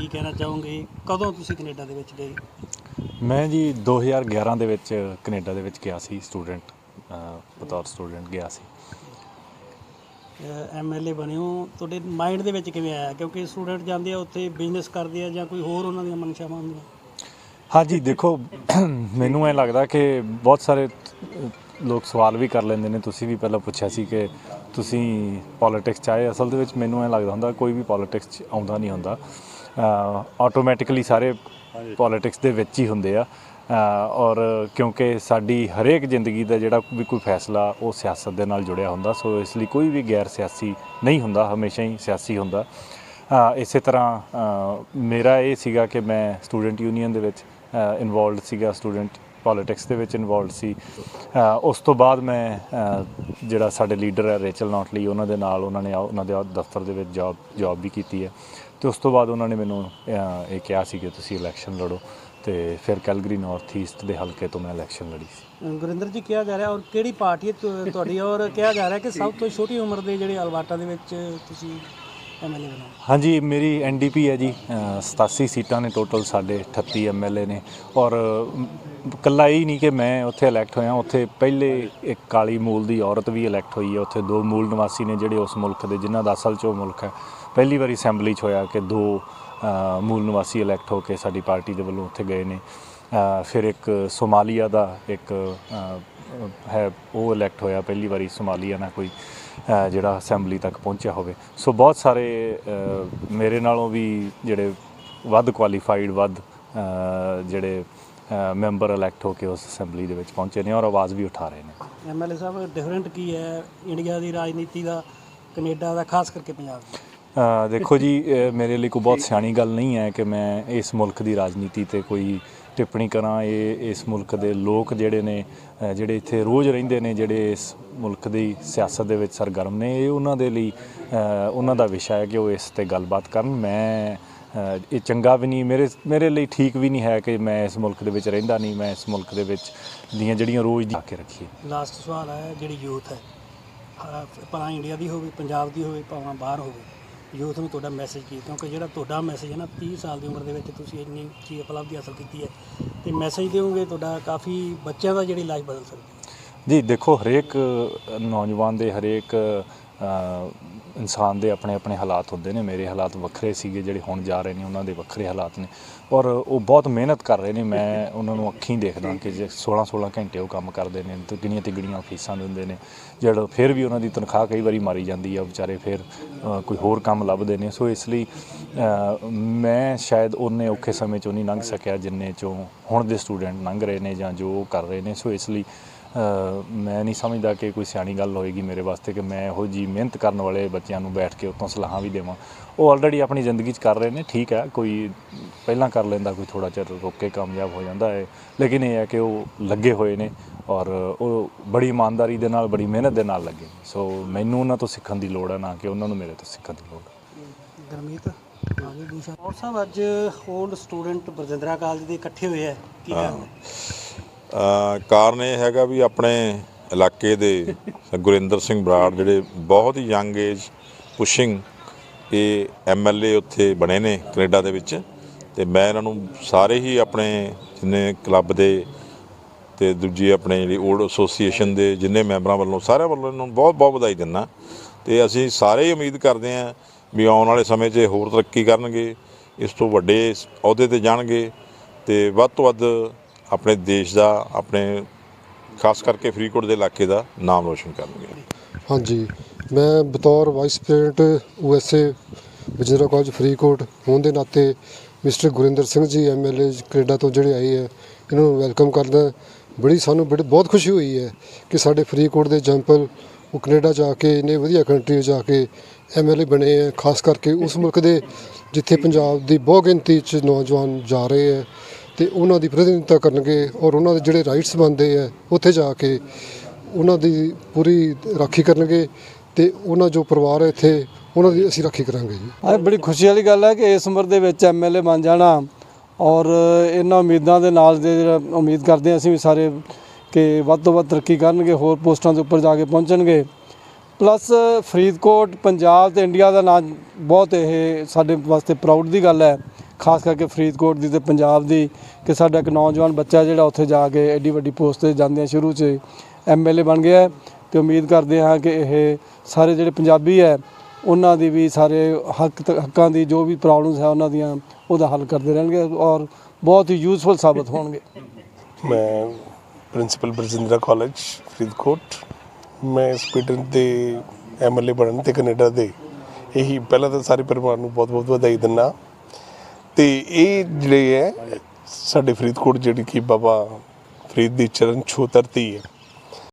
ਕੀ ਕਹਿਣਾ ਚਾਹੋਗੇ? ਕਦੋਂ ਤੁਸੀਂ ਕੈਨੇਡਾ ਦੇ ਵਿੱਚ ਗਏ? ਮੈਂ ਜੀ 2011 ਦੇ ਵਿੱਚ ਕੈਨੇਡਾ ਦੇ ਵਿੱਚ ਗਿਆ ਸੀ ਸਟੂਡੈਂਟ ਬਤੌਰ ਸਟੂਡੈਂਟ ਗਿਆ ਸੀ। ਐਮਐਲਏ ਬਣੇ ਹੋ ਤੁਹਾਡੇ ਮਾਈਂਡ ਦੇ ਵਿੱਚ ਕਿਵੇਂ ਆਇਆ? ਕਿਉਂਕਿ ਸਟੂਡੈਂਟ ਜਾਂਦੇ ਆ ਉੱਥੇ ਬਿਜ਼ਨਸ ਕਰਦੇ ਆ ਜਾਂ ਕੋਈ ਹੋਰ ਉਹਨਾਂ ਦੀਆਂ ਮਨਸ਼ਾਵਾਂ ਹੁੰਦੀਆਂ? ਹਾਂਜੀ ਦੇਖੋ ਮੈਨੂੰ ਐ ਲੱਗਦਾ ਕਿ ਬਹੁਤ ਸਾਰੇ ਲੋਕ ਸਵਾਲ ਵੀ ਕਰ ਲੈਂਦੇ ਨੇ। ਤੁਸੀਂ ਵੀ ਪਹਿਲਾਂ ਪੁੱਛਿਆ ਸੀ ਕਿ ਤੁਸੀਂ ਪੋਲਿਟਿਕਸ ਚ ਆਏ। ਅਸਲ ਦੇ ਵਿੱਚ ਮੈਨੂੰ ਐ ਲੱਗਦਾ ਹੁੰਦਾ ਕੋਈ ਵੀ ਪੋਲਿਟਿਕਸ ਚ ਆਉਂਦਾ ਨਹੀਂ ਹੁੰਦਾ। ਆਟੋਮੈਟਿਕਲੀ ਸਾਰੇ ਪੋਲਿਟਿਕਸ ਦੇ ਵਿੱਚ ਹੀ ਹੁੰਦੇ ਆ। ਔਰ ਕਿਉਂਕਿ ਸਾਡੀ ਹਰੇਕ ਜ਼ਿੰਦਗੀ ਦਾ ਜਿਹੜਾ ਵੀ ਕੋਈ ਫੈਸਲਾ ਉਹ ਸਿਆਸਤ ਦੇ ਨਾਲ ਜੁੜਿਆ ਹੁੰਦਾ। ਸੋ ਇਸ ਲਈ ਕੋਈ ਵੀ ਗੈਰ ਸਿਆਸੀ ਨਹੀਂ ਹੁੰਦਾ ਹਮੇਸ਼ਾ ਹੀ ਸਿਆਸੀ ਹੁੰਦਾ। ਇਸੇ ਤਰ੍ਹਾਂ ਮੇਰਾ ਇਹ ਸੀਗਾ ਕਿ ਮੈਂ ਸਟੂਡੈਂਟ ਯੂਨੀਅਨ ਦੇ ਵਿੱਚ ਇਨਵੋਲਡ ਸੀਗਾ ਸਟੂਡੈਂਟ ਪੋਲਿਟਿਕਸ ਦੇ ਵਿੱਚ ਇਨਵੋਲਡ ਸੀ। ਉਸ ਤੋਂ ਬਾਅਦ ਮੈਂ ਜਿਹੜਾ ਸਾਡੇ ਲੀਡਰ ਹੈ ਰੇਚਲ ਨੌਟਲੀ ਉਹਨਾਂ ਦੇ ਨਾਲ ਉਹਨਾਂ ਨੇ ਉਹਨਾਂ ਦੇ ਦਫ਼ਤਰ ਦੇ ਵਿੱਚ ਜੌਬ ਜੌਬ ਵੀ ਕੀਤੀ ਹੈ। ਤੇ ਉਸ ਤੋਂ ਬਾਅਦ ਉਹਨਾਂ ਨੇ ਮੈਨੂੰ ਅ, ਇਹ ਕਿਹਾ ਸੀ ਕਿ ਤੁਸੀਂ ਇਲੈਕਸ਼ਨ ਲੜੋ ਤੇ ਫਿਰ ਕੈਲਗਰੀ ਨਾਰਥ ਈਸਟ ਦੇ ਹਲਕੇ ਤੋਂ ਮੈਂ ਇਲੈਕਸ਼ਨ ਲੜੀ ਸੀ। ਗੁਰਿੰਦਰ ਜੀ ਕਿਹਾ ਜਾ ਰਿਹਾ ਔਰ ਕਿਹੜੀ ਪਾਰਟੀ ਹੈ ਤੁ- ਤੁਹਾਡੀ? ਔਰ ਕਿਹਾ ਜਾ ਰਿਹਾ ਕਿ ਸਭ ਤੋਂ ਛੋਟੀ ਉਮਰ ਦੇ ਜਿਹੜੇ ਅਲਵਾਟਾ ਦੇ ਵਿੱਚ ਤੁਸੀਂ ਐਮਐਲਏ ਬਣੇ ਹਾਂਜੀ ਮੇਰੀ ਐਨਡੀਪੀ ਹੈ ਜੀ ਅ, 87 ਸੀਟਾਂ ਨੇ ਟੋਟਲ ਸਾਡੇ 38 ਐਮਐਲਏ ਨੇ। ਔਰ ਅਮ, ਇਕੱਲਾ ਹੀ ਨਹੀਂ ਕਿ ਮੈਂ ਉੱਥੇ ਇਲੈਕਟ ਹੋਇਆ ਉੱਥੇ ਪਹਿਲੇ ਇੱਕ ਕਾਲੀ ਮੂਲ ਦੀ ਔਰਤ ਵੀ ਇਲੈਕਟ ਹੋਈ ਹੈ ਉੱਥੇ ਦੋ ਮੂਲ ਨਿਵਾਸੀ ਨੇ ਜਿਹੜੇ ਉਸ ਮੁਲਕ ਦੇ ਜਿਨ੍ਹਾਂ ਦਾ ਅਸਲ 'ਚ ਉਹ ਮੁਲਕ ਹੈ। ਪਹਿਲੀ ਵਾਰੀ ਅਸੈਂਬਲੀ 'ਚ ਹੋਇਆ ਕਿ ਦੋ ਮੂਲ ਨਿਵਾਸੀ ਇਲੈਕਟ ਹੋ ਕੇ ਸਾਡੀ ਪਾਰਟੀ ਦੇ ਵੱਲੋਂ ਉੱਥੇ ਗਏ ਨੇ। ਫਿਰ ਇੱਕ ਸੋਮਾਲੀਆ ਦਾ ਇੱਕ ਹੈ ਉਹ ਇਲੈਕਟ ਹੋਇਆ ਪਹਿਲੀ ਵਾਰੀ ਸੋਮਾਲੀਆ ਨਾਲ ਕੋਈ ਜਿਹੜਾ ਅਸੈਂਬਲੀ ਤੱਕ ਪਹੁੰਚਿਆ ਹੋਵੇ। ਸੋ ਬਹੁਤ ਸਾਰੇ ਮੇਰੇ ਨਾਲੋਂ ਵੀ ਜਿਹੜੇ ਵੱਧ ਕੁਆਲੀਫਾਈਡ ਵੱਧ ਜਿਹੜੇ ਮੈਂਬਰ ਇਲੈਕਟ ਹੋ ਕੇ ਉਸ ਅਸੈਂਬਲੀ ਦੇ ਵਿੱਚ ਪਹੁੰਚੇ ਨੇ ਔਰ ਆਵਾਜ਼ ਵੀ ਉਠਾ ਰਹੇ ਨੇ। ਐਮਐਲਏ ਸਾਹਿਬ ਡਿਫਰੈਂਟ ਕੀ ਹੈ ਇੰਡੀਆ ਦੀ ਰਾਜਨੀਤੀ ਦਾ ਕੈਨੇਡਾ ਦਾ ਖਾਸ ਕਰਕੇ ਪੰਜਾਬ ਦਾ? ਦੇਖੋ ਜੀ ਮੇਰੇ ਲਈ ਕੋਈ ਬਹੁਤ ਸਿਆਣੀ ਗੱਲ ਨਹੀਂ ਹੈ ਕਿ ਮੈਂ ਇਸ ਮੁਲਕ ਦੀ ਰਾਜਨੀਤੀ ਤੇ ਕੋਈ ਟਿੱਪਣੀ ਕਰਾਂ, ਇਹ, ਇਸ ਮੁਲਕ ਦੇ ਲੋਕ ਜਿਹੜੇ ਨੇ ਜਿਹੜੇ ਇੱਥੇ ਰੋਜ਼ ਰਹਿੰਦੇ ਨੇ, ਜਿਹੜੇ ਇਸ ਮੁਲਕ ਦੀ ਸਿਆਸਤ ਦੇ ਵਿੱਚ ਸਰਗਰਮ ਨੇ, ਇਹ ਉਹਨਾਂ ਦੇ ਲਈ ਉਹਨਾਂ ਦਾ ਵਿਸ਼ਾ ਹੈ ਕਿ ਉਹ ਇਸ ਤੇ ਗੱਲਬਾਤ ਕਰਨ। ਮੈਂ ਇਹ ਚੰਗਾ ਵੀ ਨਹੀਂ, ਮੇਰੇ ਮੇਰੇ ਲਈ ਠੀਕ ਵੀ ਨਹੀਂ ਹੈ ਕਿ ਮੈਂ ਇਸ ਮੁਲਕ ਦੇ ਵਿੱਚ ਰਹਿੰਦਾ ਨਹੀਂ, ਮੈਂ ਇਸ ਮੁਲਕ ਦੇ ਵਿੱਚ ਦੀਆਂ ਜਿਹੜੀਆਂ ਰੋਜ਼ ਦੀ ਆ ਕੇ ਰੱਖੀਏ ਲਾਸਟ ਸਵਾਲ ਹੈ, ਜਿਹੜੀ ਯੂਥ ਹੈ ਭਾਵੇਂ ਇੰਡੀਆ ਦੀ ਹੋਵੇ, ਪੰਜਾਬ ਦੀ ਹੋਵੇ, ਭਾਵੇਂ ਬਾਹਰ ਹੋਵੇ ਯੂਥ ਨੂੰ ਤੁਹਾਡਾ ਮੈਸੇਜ ਕੀ ਕਿਉਂਕਿ ਜਿਹੜਾ ਤੁਹਾਡਾ ਮੈਸੇਜ ਹੈ ਨਾ 30 ਸਾਲ ਦੀ ਉਮਰ ਦੇ ਵਿੱਚ ਤੁਸੀਂ ਇੰਨੀ ਚੀਜ਼ ਉਪਲਬਧੀ ਹਾਸਲ ਕੀਤੀ ਹੈ। ਤੇ ਮੈਸੇਜ ਦਿਓਗੇ ਤੁਹਾਡਾ ਕਾਫੀ ਬੱਚਿਆਂ ਦਾ ਜਿਹੜੀ ਲਾਈਫ ਬਦਲ ਸਕਦੀ ਹੈ। ਜੀ, ਦੇਖੋ, ਹਰੇਕ ਨੌਜਵਾਨ ਦੇ ਹਰੇਕ ਇਨਸਾਨ ਦੇ ਆਪਣੇ ਆਪਣੇ ਹਾਲਾਤ ਹੁੰਦੇ ਨੇ। ਮੇਰੇ ਹਾਲਾਤ ਵੱਖਰੇ ਸੀਗੇ, ਜਿਹੜੇ ਹੁਣ ਜਾ ਰਹੇ ਨੇ, ਉਹਨਾਂ ਦੇ ਵੱਖਰੇ ਹਾਲਾਤ ਨੇ। ਔਰ ਉਹ ਬਹੁਤ ਮਿਹਨਤ ਕਰ ਰਹੇ ਨੇ। ਮੈਂ ਉਹਨਾਂ ਨੂੰ ਅੱਖੀਂ ਦੇਖਦਾ ਕਿ ਜੇ 16 16 ਘੰਟੇ ਉਹ ਕੰਮ ਕਰਦੇ ਨੇ, ਤੇ ਗਿਣੀਆਂ ਤਿਗੜੀਆਂ ਫੀਸਾਂ ਦਿੰਦੇ ਨੇ। ਜਿਹੜਾ ਫਿਰ ਵੀ ਉਹਨਾਂ ਦੀ ਤਨਖਾਹ ਕਈ ਵਾਰੀ ਮਾਰੀ ਜਾਂਦੀ ਆ, ਵਿਚਾਰੇ ਫਿਰ ਕੋਈ ਹੋਰ ਕੰਮ ਲੱਭਦੇ ਨੇ। ਸੋ ਇਸ ਲਈ ਮੈਂ ਸ਼ਾਇਦ ਉਹਨੇ ਔਖੇ ਸਮੇਂ ਚੋਂ ਨਹੀਂ ਲੰਘ ਸਕਿਆ, ਜਿੰਨੇ ਚੋਂ ਹੁਣ ਦੇ ਸਟੂਡੈਂਟ ਲੰਘ ਰਹੇ ਨੇ ਜਾਂ ਜੋ ਉਹ ਕਰ ਰਹੇ ਨੇ। ਸੋ ਇਸ ਲਈ ਮੈਂ ਨਹੀਂ ਸਮਝਦਾ ਕਿ ਕੋਈ ਸਿਆਣੀ ਗੱਲ ਹੋਏਗੀ ਮੇਰੇ ਵਾਸਤੇ ਕਿ ਮੈਂ ਇਹੋ ਜੀ ਮਿਹਨਤ ਕਰਨ ਵਾਲੇ ਬੱਚਿਆਂ ਨੂੰ ਬੈਠ ਕੇ ਉਤੋਂ ਸਲਾਹਾਂ ਵੀ ਦੇਵਾਂ ਉਹ ਆਲਰੇਡੀ ਆਪਣੀ ਜ਼ਿੰਦਗੀ 'ਚ ਕਰ ਰਹੇ ਨੇ ਠੀਕ ਹੈ ਕੋਈ ਪਹਿਲਾਂ ਕਰ ਲੈਂਦਾ ਕੋਈ ਥੋੜਾ ਚਿਰ ਰੁਕ ਕੇ ਕਾਮਯਾਬ ਹੋ ਜਾਂਦਾ ਹੈ ਲੇਕਿਨ ਇਹ ਹੈ ਕਿ ਉਹ ਲੱਗੇ ਹੋਏ ਨੇ ਔਰ ਉਹ ਬੜੀ ਇਮਾਨਦਾਰੀ ਦੇ ਨਾਲ ਬੜੀ ਮਿਹਨਤ ਦੇ ਨਾਲ ਲੱਗੇ। ਸੋ ਮੈਨੂੰ ਉਹਨਾਂ ਤੋਂ ਸਿੱਖਣ ਦੀ ਲੋੜ ਹੈ ਨਾ ਕਿ ਉਹਨਾਂ ਨੂੰ ਮੇਰੇ ਤੋਂ ਸਿੱਖਣ ਦੀ ਲੋੜ ਹੈ ਗਰਮੀਤ ਆਗੇ ਦੂਸਰਾ ਔਰ ਸਾਹਿਬ ਅੱਜ ਓਲਡ ਸਟੂਡੈਂਟ ਬਰਜਿੰਦਰਾ ਕਾਲਜ ਦੇ ਇਕੱਠੇ ਹੋਏ ਹੈ ਕੀ ਕਾਰਨ ਹੈ? ਕਾਰਨ ਇਹ ਹੈਗਾ ਵੀ ਆਪਣੇ ਇਲਾਕੇ ਦੇ ਗੁਰਿੰਦਰ ਸਿੰਘ ਬਰਾੜ ਜਿਹੜੇ ਬਹੁਤ ਹੀ ਯੰਗ ਏਜ ਪੁਸ਼ਿੰਗ ਇਹ ਐਮਐਲਏ ਉੱਥੇ ਬਣੇ ਨੇ ਕੈਨੇਡਾ ਦੇ ਵਿੱਚ। ਤੇ ਮੈਂ ਇਹਨਾਂ ਨੂੰ ਸਾਰੇ ਹੀ ਆਪਣੇ ਜਿੰਨੇ ਕਲੱਬ ਦੇ ਤੇ ਦੂਜੀ ਆਪਣੇ ਜਿਹੜੀ ਓਲਡ ਐਸੋਸੀਏਸ਼ਨ ਦੇ ਜਿੰਨੇ ਮੈਂਬਰਾਂ ਵੱਲੋਂ ਸਾਰਿਆਂ ਵੱਲੋਂ ਇਹਨਾਂ ਨੂੰ ਬਹੁਤ ਬਹੁਤ ਵਧਾਈ ਦਿੰਦਾ। ਤੇ ਅਸੀਂ ਸਾਰੇ ਹੀ ਉਮੀਦ ਕਰਦੇ ਹਾਂ ਵੀ ਆਉਣ ਵਾਲੇ ਸਮੇਂ 'ਚ ਹੋਰ ਤਰੱਕੀ ਕਰਨਗੇ, ਇਸ ਤੋਂ ਵੱਡੇ ਅਹੁਦੇ ਤੇ ਜਾਣਗੇ ਤੇ ਵੱਧ ਤੋਂ ਵੱਧ ਆਪਣੇ ਦੇਸ਼ ਦਾ, ਆਪਣੇ ਖਾਸ ਕਰਕੇ ਫਰੀਦਕੋਟ ਦੇ ਇਲਾਕੇ ਦਾ ਨਾਮ ਰੋਸ਼ਨ ਕਰਨਗੇ। ਹਾਂਜੀ। ਮੈਂ ਬਤੌਰ ਵਾਈਸ ਪ੍ਰੈਜ਼ੀਡੈਂਟ ਯੂਐਸਏ ਵਜੀਰਾ ਕਾਲਜ ਫਰੀਦਕੋਟ ਹੋਣ ਦੇ ਨਾਤੇ mister Gurinder Singh ji MLA Canada ਤੋਂ ਜਿਹੜੇ ਆਏ ਹੈ ਇਹਨਾਂ ਨੂੰ ਵੈਲਕਮ ਕਰਦਾ। ਬੜੀ ਸਾਨੂੰ ਬੜੀ, ਬਹੁਤ ਖੁਸ਼ੀ ਹੋਈ ਹੈ ਕਿ ਸਾਡੇ ਫਰੀਦਕੋਟ ਦੇ ਜੰਪਲ, ਉਹ ਕੈਨੇਡਾ ਜਾ ਕੇ, ਇੰਨੇ ਵਧੀਆ ਕੰਟਰੀ ਜਾ ਕੇ ਐਮਐਲਏ ਬਣੇ ਹੈ ਖਾਸ ਕਰਕੇ ਉਸ ਮੁਲਕ ਦੇ ਜਿੱਥੇ ਪੰਜਾਬ ਦੀ ਬਹੁ ਗਿਣਤੀ 'ਚ ਨੌਜਵਾਨ ਜਾ ਰਹੇ ਹੈ ਤੇ ਉਹਨਾਂ ਦੀ ਪ੍ਰਤੀਨਿਧਤਾ ਕਰਨਗੇ ਔਰ ਉਹਨਾਂ ਦੇ ਜਿਹੜੇ ਰਾਈਟਸ ਬਣਦੇ ਹੈ ਉੱਥੇ ਜਾ ਕੇ ਉਹਨਾਂ ਦੀ ਪੂਰੀ ਰਾਖੀ ਕਰਨਗੇ ਤੇ ਉਹਨਾਂ ਜੋ ਪਰਿਵਾਰ ਹੈ ਇੱਥੇ, ਉਹਨਾਂ ਦੀ ਅਸੀਂ ਰਾਖੀ ਕਰਾਂਗੇ ਜੀ। ਇਹ ਬੜੀ ਖੁਸ਼ੀ ਵਾਲੀ ਗੱਲ ਹੈ ਕਿ ਇਸ ਉਮਰ ਦੇ ਵਿੱਚ ਐਮਐਲਏ ਬਣ ਜਾਣਾ ਔਰ ਇਹਨਾਂ ਉਮੀਦਾਂ ਦੇ ਨਾਲ ਦੇ ਉਮੀਦ ਕਰਦੇ ਹਾਂ ਅਸੀਂ ਵੀ ਸਾਰੇ ਕਿ ਵੱਧ ਤੋਂ ਵੱਧ ਤਰੱਕੀ ਕਰਨਗੇ, ਹੋਰ ਪੋਸਟਾਂ ਦੇ ਉੱਪਰ ਜਾ ਕੇ ਪਹੁੰਚਣਗੇ। ਪਲੱਸ ਫਰੀਦਕੋਟ, ਪੰਜਾਬ ਤੇ ਇੰਡੀਆ ਦਾ ਨਾਮ ਬਹੁਤ ਇਹ ਸਾਡੇ ਵਾਸਤੇ ਪ੍ਰਾਊਡ ਦੀ ਗੱਲ ਹੈ। ਖਾਸ ਕਰਕੇ ਫਰੀਦਕੋਟ ਦੀ ਤੇ ਪੰਜਾਬ ਦੀ ਕਿ ਸਾਡਾ ਇੱਕ ਨੌਜਵਾਨ ਬੱਚਾ ਜਿਹੜਾ ਉੱਥੇ ਜਾ ਕੇ ਐਡੀ ਵੱਡੀ ਪੋਸਟ ਤੇ ਜਾਂਦਿਆਂ ਸ਼ੁਰੂ 'ਚ ਐਮਐਲਏ ਬਣ ਗਿਆ ਹੈ ਤੇ ਉਮੀਦ ਕਰਦੇ ਹਾਂ ਕਿ ਇਹ ਸਾਰੇ ਜਿਹੜੇ ਪੰਜਾਬੀ ਹੈ, ਉਹਨਾਂ ਦੀ ਵੀ ਸਾਰੇ ਹੱਕ ਹੱਕਾਂ ਦੀ ਜੋ ਵੀ ਪ੍ਰੋਬਲਮਸ ਹੈ ਉਹਨਾਂ ਦੀਆਂ ਉਹਦਾ ਹੱਲ ਕਰਦੇ ਰਹਿਣਗੇ ਔਰ ਬਹੁਤ ਹੀ ਯੂਜ਼ਫੁਲ ਸਾਬਤ ਹੋਣਗੇ। ਮੈਂ ਪ੍ਰਿੰਸੀਪਲ ਬਰਜਿੰਦਰਾ ਕਾਲਜ, ਫਰੀਦਕੋਟ। ਮੈਂ ਇਸ ਪੀਟਨ ਦੇ ਐਮਐਲਏ ਬਣਨ ਤੇ ਕੈਨੇਡਾ ਦੇ ਇਹੀ ਪਹਿਲਾਂ ਤਾਂ ਸਾਰੇ ਪਰਿਵਾਰ ਨੂੰ ਬਹੁਤ-ਬਹੁਤ ਵਧਾਈ ਦਿੰਦਾ। ਤੇ ਇਹ ਜਿਹੜੇ ਹੈ, ਸਾਡੇ ਫਰੀਦਕੋਟ ਜਿਹੜੀ ਕਿ ਬਾਬਾ ਫਰੀਦ ਦੀ ਚਰਨ ਛੋਹ ਧਰਤੀ ਹੈ।